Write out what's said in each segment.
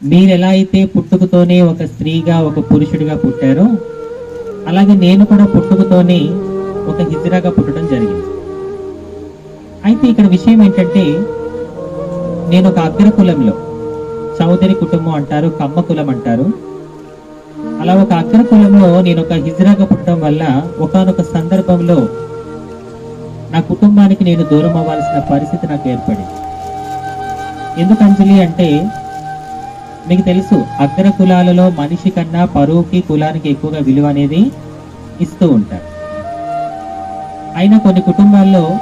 మీరు ఎలా అయితే పుట్టుకతోనే ఒక స్త్రీగా ఒక పురుషుడిగా పుట్టారో అలాగే నేను కూడా పుట్టుకతోనే ఒక హిజ్రాగా పుట్టడం జరిగింది. అయితే ఇక్కడ విషయం ఏంటంటే నేను ఒక అగ్ర కులంలో చౌదరి కుటుంబం అంటారు కమ్మ కులం అంటారు. అలా ఒక అగ్ర కులంలో నేను ఒక హిజ్రాగా పుట్టడం వల్ల ఒకానొక సందర్భంలో నా కుటుంబానికి నేను దూరం అవ్వాల్సిన పరిస్థితి నాకు ఏర్పడింది. ఎందుకు అంజలి అంటే మీకు తెలుసు అగ్ర కులాలలో మనిషి కన్నా పరువుకి కులానికి ఎక్కువగా విలువ అనేది ఇస్తూ ఉంటారు. అయినా కొన్ని కుటుంబాల్లో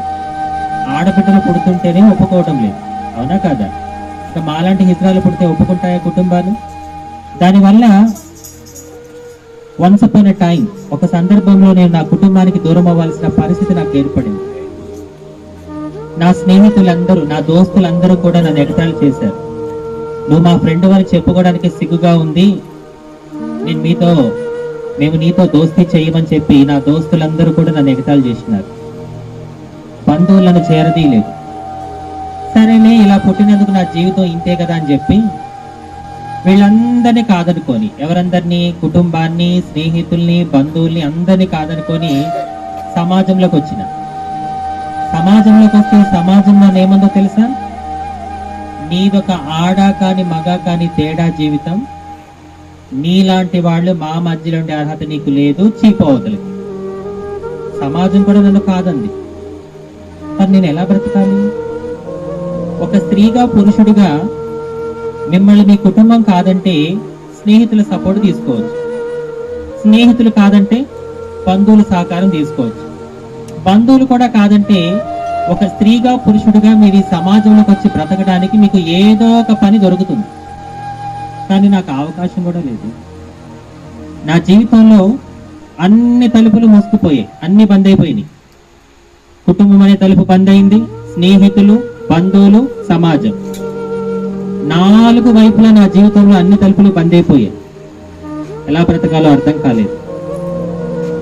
ఆడబిడ్డలు పుడుతుంటేనే ఒప్పుకోవడం లేదు. అవునా కాదా? ఇక మాలాంటి హిజ్రాలు పుడితే ఒప్పుకుంటాయా కుటుంబాలు? దానివల్ల వన్స్ అపాన్ ఎ టైం ఒక సందర్భంలో నేను నా కుటుంబానికి దూరం అవ్వాల్సిన పరిస్థితి నాకు ఏర్పడింది. నా స్నేహితులందరూ నా దోస్తులందరూ కూడా నన్ను ఎగతాళి చేశారు. నువ్వు మా ఫ్రెండ్ వారు చెప్పుకోవడానికి సిగ్గుగా ఉంది. నేను మీతో మేము నీతో దోస్తీ చేయమని చెప్పి నా దోస్తులందరూ కూడా నన్ను ఎగతాలు చేసినారు. బంధువులను చేరదీయలేదు. సరేనే ఇలా పుట్టినందుకు నా జీవితం ఇంతే కదా అని చెప్పి వీళ్ళందరినీ కాదనుకొని ఎవరందరినీ కుటుంబాన్ని స్నేహితుల్ని బంధువుల్ని అందరినీ కాదనుకొని సమాజంలోకి వచ్చిన. సమాజంలోకి వస్తే సమాజంలో ఏముందో తెలుసా? నీదొక ఆడ కాని మగ కాని తేడా జీవితం. నీలాంటి వాళ్ళు మా మధ్యలో ఉండే అర్హత నీకు లేదు చీపోవతలకి సమాజం కూడా నన్ను కాదండి మరి నేను ఎలా బ్రతకాలి? ఒక స్త్రీగా పురుషుడిగా మిమ్మల్ని మీ కుటుంబం కాదంటే స్నేహితుల సపోర్ట్ తీసుకోవచ్చు. స్నేహితులు కాదంటే బంధువుల సహకారం తీసుకోవచ్చు. బంధువులు కూడా కాదంటే ఒక స్త్రీగా పురుషుడిగా మీరు ఈ సమాజంలోకి వచ్చి బ్రతకడానికి మీకు ఏదో ఒక పని దొరుకుతుంది. కానీ నాకు అవకాశం కూడా లేదు. నా జీవితంలో అన్ని తలుపులు మూసుకుపోయాయి అన్ని బంద్ అయిపోయినాయి కుటుంబం అనే తలుపు బంద్ అయింది స్నేహితులు బంధువులు సమాజం. నాలుగు వైపులా నా జీవితంలో అన్ని తలుపులు బంద్ అయిపోయాయి ఎలా బ్రతకాలో అర్థం కాలేదు.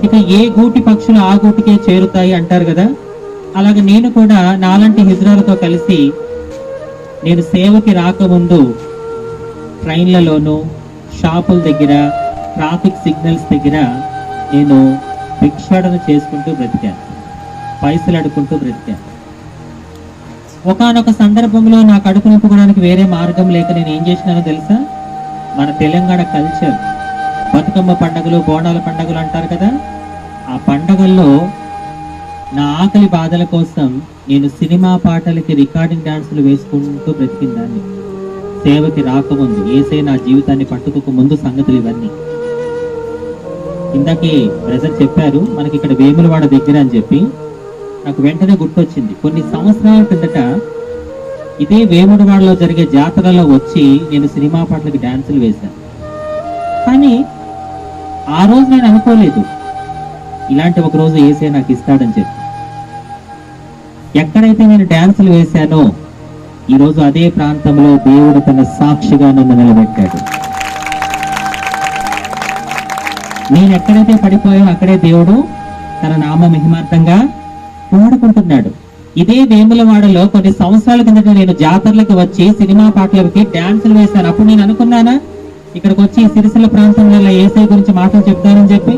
ఇక ఏ గూటి పక్షులు ఆ గూటికే చేరుతాయి అంటారు కదా? అలాగే నేను కూడా నాలాంటి హిజ్రాలతో కలిసి నేను సేవకి రాకముందు ట్రైన్లలోనూ షాపుల దగ్గర ట్రాఫిక్ సిగ్నల్స్ దగ్గర నేను భిక్షాటన చేసుకుంటూ బ్రతికాను. పైసలు అడుకుంటూ బ్రతికాను. ఒకానొక సందర్భంలో నా కడుపు నింపుకోవడానికి వేరే మార్గం లేక నేను ఏం చేసినానో తెలుసా? మన తెలంగాణ కల్చర్. బతుకమ్మ పండుగలు బోనాల పండుగలు అంటారు కదా? ఆ పండగల్లో నా ఆకలి బాధల కోసం నేను సినిమా పాటలకి రికార్డింగ్ డాన్సులు వేసుకుంటూ బ్రతికిందాన్ని. సేవకి రాకముందు ఏసే నా జీవితాన్ని పట్టుకోక ముందు సంగతులు ఇవన్నీ. ఇందాకే ప్రజలు చెప్పారు మనకి ఇక్కడ వేములవాడ దగ్గర అని చెప్పి. నాకు వెంటనే గుర్తొచ్చింది. కొన్ని సంవత్సరాల కిందట ఇదే వేములవాడలో జరిగే జాతరలో వచ్చి నేను సినిమా పాటలకి డాన్సులు వేశాను. కానీ ఆ రోజు నేను అనుకోలేదు. ఇలాంటి ఒక రోజు ఏసే నాకు ఇస్తాడని చెప్పి. ఎక్కడైతే నేను డాన్సులు వేశానో ఈ రోజు అదే ప్రాంతంలో దేవుడు తన సాక్షిగా నన్ను నిలబెట్టాడు. నేను ఎక్కడైతే పడిపోయా అక్కడే దేవుడు తన నామ మహిమార్థంగా వాడుకుంటున్నాడు ఇదే వేములవాడలో కొన్ని సంవత్సరాల కిందట నేను జాతరలకు వచ్చి సినిమా పాటలకి డాన్సులు వేశాను. అప్పుడు నేను అనుకున్నానా ఇక్కడికి వచ్చి ఈ సిరిసిల్ల ప్రాంతంలో ఏసై గురించి మాటలు చెప్తానని చెప్పి?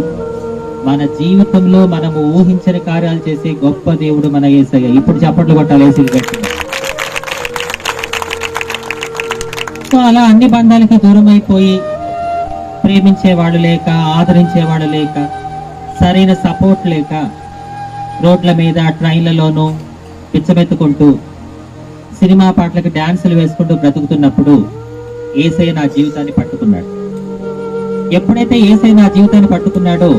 మన జీవితంలో మనము ఊహించని కార్యాలు చేసే గొప్ప దేవుడు మన ఏసయ్య. ఇప్పుడు చప్పట్లు కొట్టాలి ఏసీకి సో అలా అన్ని బంధాలకి దూరం అయిపోయి ప్రేమించేవాడు లేక ఆదరించేవాడు లేక సరైన సపోర్ట్ లేక రోడ్ల మీద ట్రైన్లలోనూ పిచ్చమెత్తుకుంటూ సినిమా పాటలకు డాన్సులు వేసుకుంటూ బ్రతుకుతున్నప్పుడు ఏసై నా జీవితాన్ని పట్టుకున్నాడు. ఎప్పుడైతే ఏసై నా జీవితాన్ని పట్టుకున్నాడో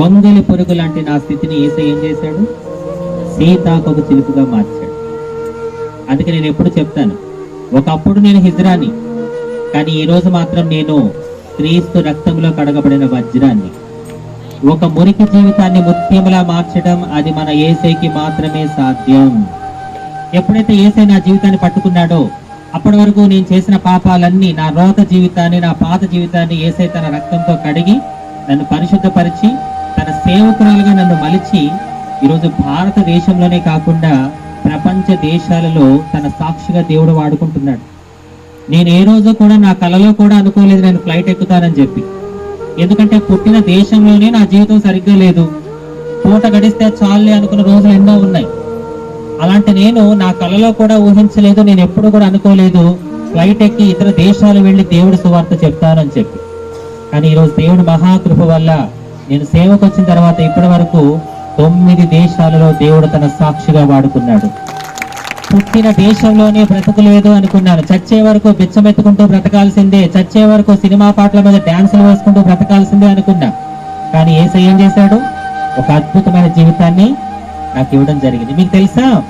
గొంగలి పురుగు లాంటి నా స్థితిని ఏసై ఏం చేశాడు? సీతాకొక చిలుపుగా మార్చాడు. అందుకే నేను ఎప్పుడు చెప్తాను ఒకప్పుడు నేను హిజ్రాని కానీ ఈ రోజు మాత్రం నేను క్రీస్తు రక్తంలో కడగబడిన వజ్రాన్ని. ఒక మురికి జీవితాన్ని ముత్యములా మార్చడం అది మన ఏసైకి మాత్రమే సాధ్యం. ఎప్పుడైతే ఏసై నా జీవితాన్ని పట్టుకున్నాడో అప్పటి వరకు నేను చేసిన పాపాలన్నీ నా రోత జీవితాన్ని నా పాత జీవితాన్ని ఏసై తన రక్తంతో కడిగి నన్ను పరిశుద్ధపరిచి తన సేవకురాలుగా నన్ను మలిచి ఈరోజు భారతదేశంలోనే కాకుండా ప్రపంచ దేశాలలో తన సాక్షిగా దేవుడు వాడుకుంటున్నాడు. నేను ఏ రోజు కూడా నా కలలో కూడా అనుకోలేదు నేను ఫ్లైట్ ఎక్కుతానని చెప్పి. ఎందుకంటే పుట్టిన దేశంలోనే నా జీవితం సరిగ్గా లేదు. పూట గడిస్తే చాలే అనుకున్న రోజులు ఎన్నో ఉన్నాయి. అలాంటి నేను నా కలలో కూడా ఊహించలేదు నేను ఎప్పుడు కూడా అనుకోలేదు ఫ్లైట్ ఎక్కి ఇతర దేశాలు వెళ్ళి దేవుడి సువార్త చెప్తానని చెప్పి. కానీ ఈరోజు దేవుడి మహాకృప వల్ల నేను సేవకు వచ్చిన తర్వాత ఇప్పటి వరకు తొమ్మిది దేశాలలో దేవుడు తన సాక్షిగా వాడుకున్నాడు. పుట్టిన దేశంలోనే బ్రతకలేదు అనుకున్నాను. చచ్చే వరకు బిచ్చమెత్తుకుంటూ బ్రతకాల్సిందే. చచ్చే వరకు సినిమా పాటల మీద డాన్సులు వేసుకుంటూ బ్రతకాల్సిందే అనుకున్నా. కానీ ఏసై ఏం చేశాడు? ఒక అద్భుతమైన జీవితాన్ని నాకు ఇవ్వడం జరిగింది. మీకు తెలుసా?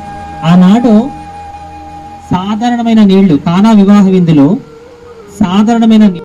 ఆనాడు సాధారణమైన నీళ్ళు కానా వివాహ విందులో సాధారణమైన